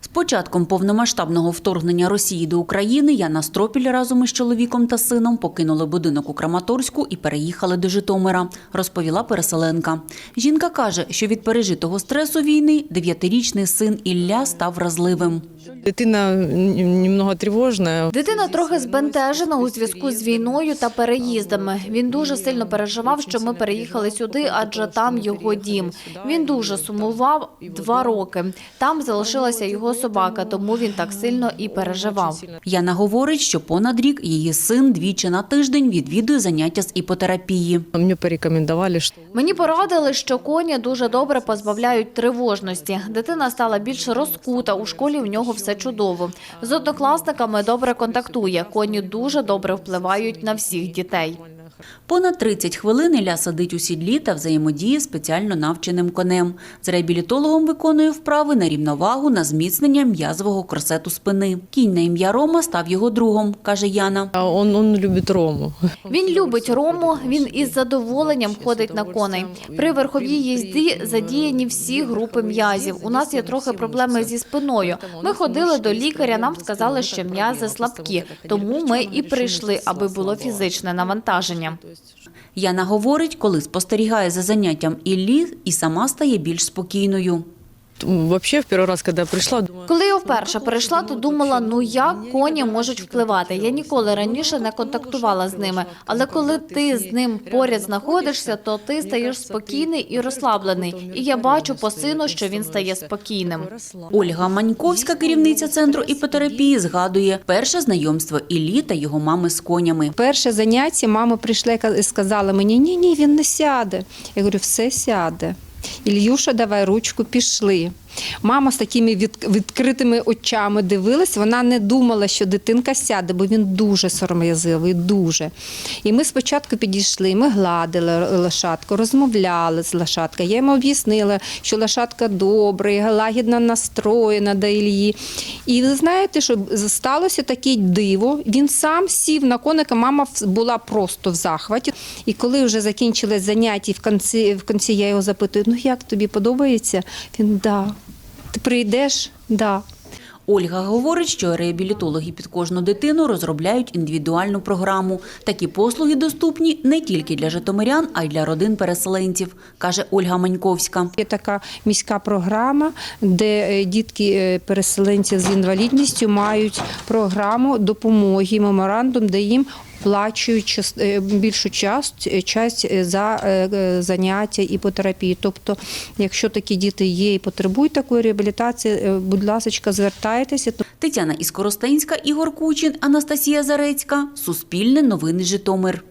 З початком повномасштабного вторгнення Росії до України Яна Стропіль разом із чоловіком та сином покинули будинок у Краматорську і переїхали до Житомира, розповіла переселенка. Жінка каже, що від пережитого стресу війни дев'ятирічний син Ілля став вразливим. Дитина немного тривожна. Дитина трохи збентежена у зв'язку з війною та переїздами. Він дуже сильно переживав, що ми переїхали сюди, адже там його дім. Він дуже сумував два роки. Там залишилася його собака, тому він так сильно і переживав. Яна говорить, що понад рік її син двічі на тиждень відвідує заняття з іпотерапії. Мне порекомендовали, что Мені порадили, що коні дуже добре позбавляють тривожності. Дитина стала більш розкута. У школі в нього все чудово. З однокласниками добре контактує. Коні дуже добре впливають на всіх дітей. Понад 30 хвилин Ілля сидить у сідлі та взаємодіє спеціально навченим конем. З реабілітологом виконує вправи на рівновагу на зміцнення м'язового корсету спини. Кінь на ім'я Рома став його другом, каже Яна. а он, он любит Рому. Він любить рому. Він із задоволенням ходить на коней. При верховій їзді задіяні всі групи м'язів. У нас є трохи проблеми зі спиною. Ми ходили до лікаря. Нам сказали, що м'язи слабкі, тому ми і прийшли, аби було фізичне навантаження. Яна говорить, коли спостерігає за заняттям Іллі і сама стає більш спокійною. Вообще, в первый раз, когда я пришла, думаю, Коли я вперше прийшла, то думала, ну як коні можуть впливати. Я ніколи раніше не контактувала з ними. Але коли ти з ним поряд знаходишся, то ти стаєш спокійний і розслаблений. І я бачу по сину, що він стає спокійним. Ольга Маньковська, керівниця центру іпотерапії, згадує перше знайомство Іллі та його мами з конями. Перше заняття мама прийшла і сказала мені, ні, ні, він не сяде. Я говорю, все сяде. Ільюша, давай ручку, пішли. Мама з такими від, відкритими очами дивилась, вона не думала, що дитинка сяде, бо він дуже сором'язливий, дуже. І ми спочатку підійшли, ми гладили лошадку, розмовляли з лошадкою. Я йому об'яснила, що лошадка добра, лагідно настроєна до Ільї. І ви знаєте, що сталося таке диво. Він сам сів на коника, мама була просто в захваті. І коли вже закінчилось заняття, в кінці, в кінці я його запитую, як тобі подобається? Він да. Ти прийдеш? Да. Ольга говорить, що реабілітологи під кожну дитину розробляють індивідуальну програму. Такі послуги доступні не тільки для житомирян, а й для родин переселенців, каже Ольга Маньковська. Є така міська програма, де е, дітки е, переселенців з інвалідністю мають програму допомоги, меморандум, де їм оплачують час- е, більшу часть, часть е, за е, е, заняття іпотерапії. Тобто, якщо такі діти є і потребують такої реабілітації, е, будь ласка, звертайтеся. Тетяна Іскоростенська, Ігор Кучин, Анастасія Зарецька. Суспільне новини Житомир.